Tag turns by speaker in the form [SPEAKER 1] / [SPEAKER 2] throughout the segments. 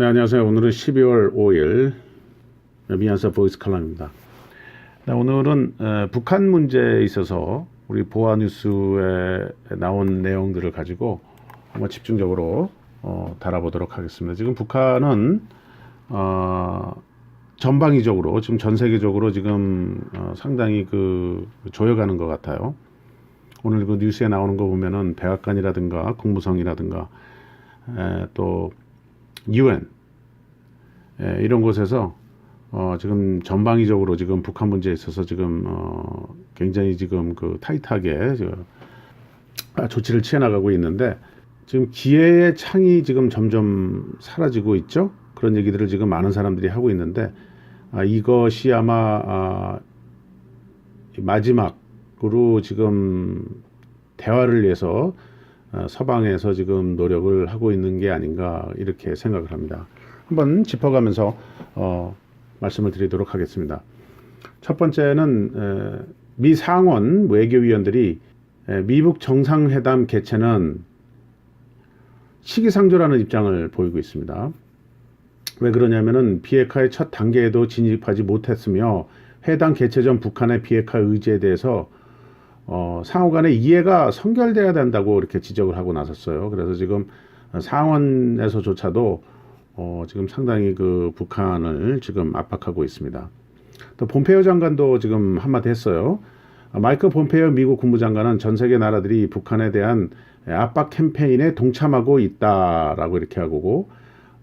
[SPEAKER 1] 네, 안녕하세요. 오늘은 12월 5일 미안사 보이스 칼럼입니다. 네, 오늘은 에, 북한 문제에 있어서 우리 보아 뉴스에 나온 내용들을 가지고 한번 집중적으로 어, 다뤄보도록 하겠습니다. 지금 북한은 어, 전방위적으로 지금 전 세계적으로 지금 어, 상당히 그 조여가는 것 같아요. 오늘 그 뉴스에 나오는 거 보면은 백악관이라든가 국무성이라든가 에, 또 UN 예, 이런 곳에서 어, 지금 전방위적으로 지금 북한 문제에 있어서 지금 어, 굉장히 지금 그 타이트하게 저, 아, 조치를 취해 나가고 있는데 지금 기회의 창이 지금 점점 사라지고 있죠. 그런 얘기들을 지금 많은 사람들이 하고 있는데 아, 이것이 아마 아, 마지막으로 지금 대화를 위해서 어, 서방에서 지금 노력을 하고 있는 게 아닌가 이렇게 생각을 합니다. 한번 짚어가면서 어, 말씀을 드리도록 하겠습니다. 첫 번째는 에, 미 상원 외교위원들이 에, 미북 정상회담 개최는 시기상조라는 입장을 보이고 있습니다. 왜 그러냐면은 비핵화의 첫 단계에도 진입하지 못했으며 회담 개최 전 북한의 비핵화 의지에 대해서 어, 상호 간의 이해가 선결돼야 된다고 이렇게 지적을 하고 나섰어요. 그래서 지금 상원에서조차도 어, 지금 상당히 그 북한을 지금 압박하고 있습니다. 또 폼페이오 장관도 지금 한마디 했어요. 마이크 폼페이오 미국 국무장관은 전 세계 나라들이 북한에 대한 압박 캠페인에 동참하고 있다라고 이렇게 하고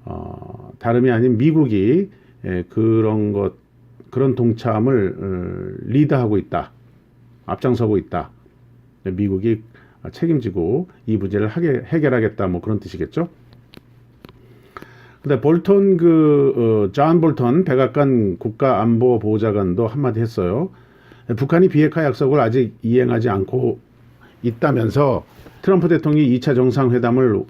[SPEAKER 1] 어, 다름이 아닌 미국이 예, 그런 것 그런 동참을 어, 리드하고 있다. 앞장서고 있다. 미국이 책임지고 이 문제를 하게, 해결하겠다. 뭐 그런 뜻이겠죠. 근데 볼턴 그, 어, 존 볼턴 백악관 국가안보보좌관도 한마디 했어요. 북한이 비핵화 약속을 아직 이행하지 않고 있다면서 트럼프 대통령이 2차 정상회담을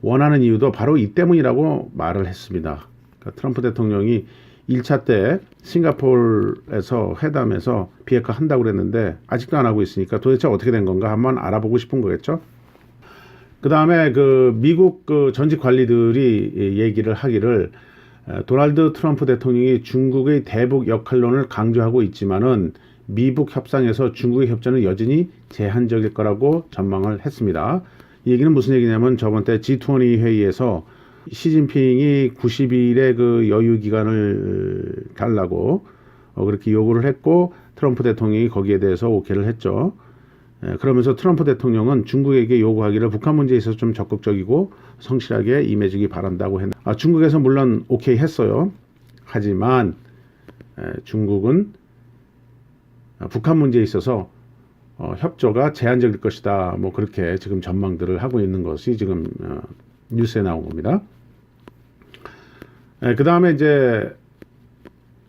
[SPEAKER 1] 원하는 이유도 바로 이 때문이라고 말을 했습니다. 그러니까 트럼프 대통령이 1차 때 싱가포르에서 회담에서 비핵화 한다고 그랬는데 아직도 안 하고 있으니까 도대체 어떻게 된 건가 한번 알아보고 싶은 거겠죠. 그 다음에 그 미국 그 전직 관리들이 얘기를 하기를 도널드 트럼프 대통령이 중국의 대북 역할론을 강조하고 있지만은 미북 협상에서 중국의 협조는 여전히 제한적일 거라고 전망을 했습니다. 이 얘기는 무슨 얘기냐면 저번 때 G20 회의에서 시진핑이 90일의 그 여유 기간을 달라고 어, 그렇게 요구를 했고 트럼프 대통령이 거기에 대해서 오케이를 했죠. 예, 그러면서 트럼프 대통령은 중국에게 요구하기를 북한 문제에 있어서 좀 적극적이고 성실하게 임해주기 바란다고 했. 아, 중국에서 물론 오케이 했어요. 하지만 에, 중국은 북한 문제에 있어서 어, 협조가 제한적일 것이다. 뭐 그렇게 지금 전망들을 하고 있는 것이 지금 어, 뉴스에 나온 겁니다. 그 다음에 이제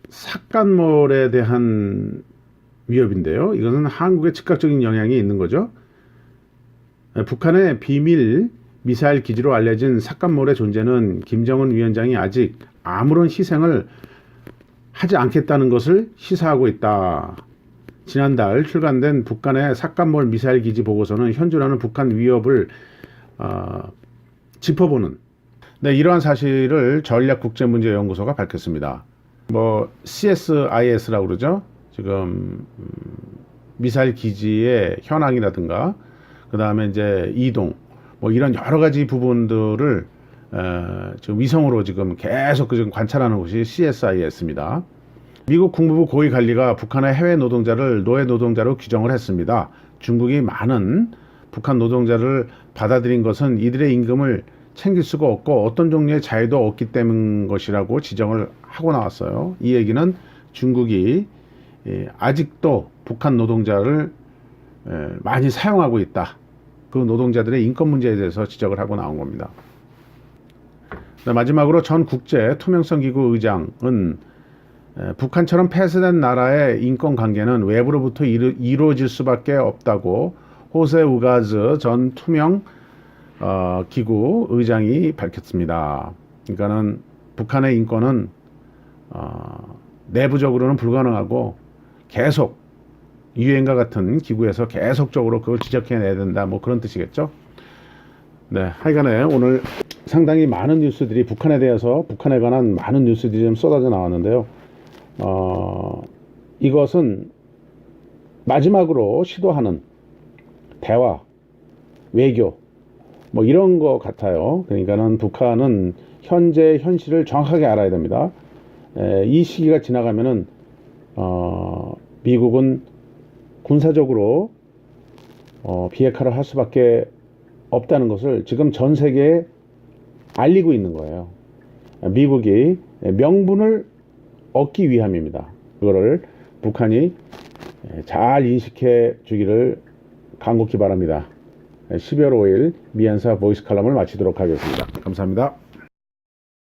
[SPEAKER 1] 삭간몰에 대한 위협인데요. 이것은 한국에 즉각적인 영향이 있는 거죠. 에, 북한의 비밀 미사일 기지로 알려진 삭간몰의 존재는 김정은 위원장이 아직 아무런 희생을 하지 않겠다는 것을 시사하고 있다. 지난달 출간된 북한의 삭간몰 미사일 기지 보고서는 현존하는 북한 위협을 어, 짚어보는 네, 이러한 사실을 전략국제문제연구소가 밝혔습니다. 뭐 CSIS라고 그러죠. 지금 음, 미사일 기지의 현황이라든가 그 다음에 이제 이동 뭐 이런 여러 가지 부분들을 에, 지금 위성으로 지금 계속 그 지금 관찰하는 곳이 CSIS입니다. 미국 국무부 고위 관리가 북한의 해외 노동자를 노예 노동자로 규정을 했습니다. 중국이 많은 북한 노동자를 받아들인 것은 이들의 임금을 챙길 수가 없고 어떤 종류의 자유도 없기 때문 것이라고 지정을 하고 나왔어요. 이 얘기는 중국이 예, 아직도 북한 노동자를 예, 많이 사용하고 있다. 그 노동자들의 인권 문제에 대해서 지적을 하고 나온 겁니다. 마지막으로 전 국제 투명성 기구 의장은 예, 북한처럼 폐쇄된 나라의 인권 관계는 외부로부터 이루어질 수밖에 없다고 호세 우가즈 전 투명 어, 기구 의장이 밝혔습니다. 그러니까는 북한의 인권은 어, 내부적으로는 불가능하고 계속 유엔과 같은 기구에서 계속적으로 그걸 지적해내야 된다. 뭐 그런 뜻이겠죠. 네, 하여간에 오늘 상당히 많은 뉴스들이 북한에 대해서 북한에 관한 많은 뉴스들이 좀 쏟아져 나왔는데요. 어, 이것은 마지막으로 시도하는 대화, 외교, 뭐 이런 거 같아요. 그러니까는 북한은 현재 현실을 정확하게 알아야 됩니다. 에, 이 시기가 지나가면은 어, 미국은 군사적으로 어, 비핵화를 할 수밖에 없다는 것을 지금 전 세계에 알리고 있는 거예요. 미국이 명분을 얻기 위함입니다. 그거를 북한이 잘 인식해 주기를 간곡히 바랍니다. 12월 5일 미안사 보이스 칼럼을 마치도록 하겠습니다. 감사합니다.